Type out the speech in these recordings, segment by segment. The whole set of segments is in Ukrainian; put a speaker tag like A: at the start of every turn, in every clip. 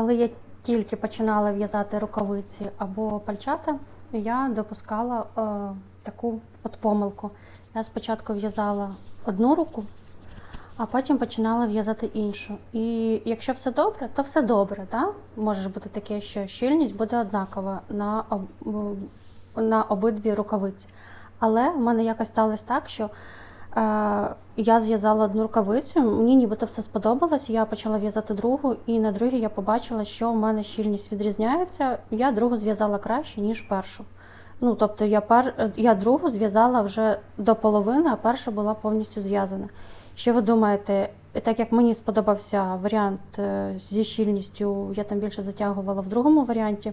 A: Коли я тільки починала в'язати рукавиці або пальчата, я допускала е, таку от помилку. Я спочатку в'язала одну руку, а потім починала в'язати іншу. І якщо все добре, то все добре. Да? Може бути таке, що щільність буде однакова на, на обидві рукавиці. Але в мене якось сталося так, що я зв'язала одну рукавицю, мені нібито все сподобалось, я почала в'язати другу, і на другій я побачила, що в мене щільність відрізняється. Я другу зв'язала краще, ніж першу. Ну, тобто я, пер... я другу зв'язала вже до половини, а перша була повністю зв'язана. Що ви думаєте, так як мені сподобався варіант е, зі щільністю, я там більше затягувала в другому варіанті,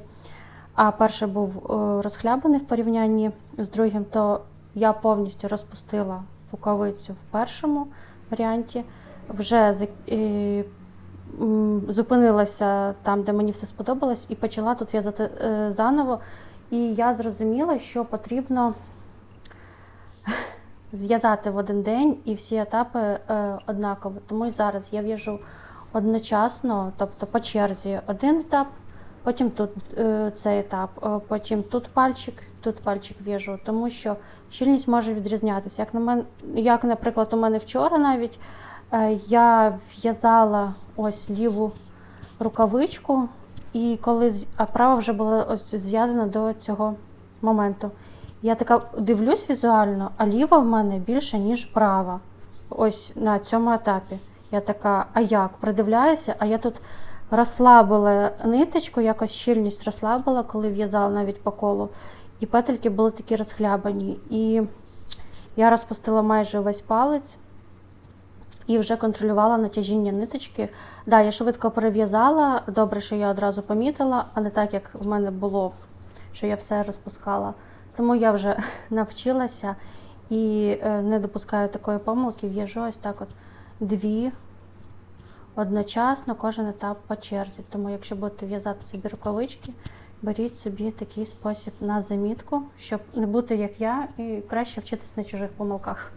A: а перший був е, розхлябаний в порівнянні з другим, то я повністю розпустила рукавицю в першому варіанті, вже е, зупинилася там, де мені все сподобалось, і почала тут в'язати е, заново. І я зрозуміла, що потрібно в'язати в один день і всі етапи е, однаково. Тому і зараз я в'яжу одночасно, тобто по черзі один етап, потім тут е, цей етап, е, потім тут пальчик, тут пальчик в'яжу, тому що щільність може відрізнятися. Як, на мен, як наприклад, у мене вчора навіть е, я в'язала ось ліву рукавичку, і коли а права вже була ось зв'язана до цього моменту. Я така дивлюсь візуально, а ліва в мене більше, ніж права. Ось на цьому етапі. Я така, а як? Придивляюся, а я тут розслабила ниточку, якось щільність розслабила, коли в'язала навіть по колу. І петельки були такі розхлябані. І я розпустила майже весь палець і вже контролювала натяжіння ниточки. Да, я швидко перев'язала. Добре, що я одразу помітила, а не так, як в мене було, що я все розпускала. Тому я вже навчилася і е, не допускаю такої помилки. В'яжу ось так от дві одночасно, кожен етап по черзі. Тому, якщо будете в'язати собі рукавички, беріть собі такий спосіб на замітку, щоб не бути як я, і краще вчитись на чужих помилках.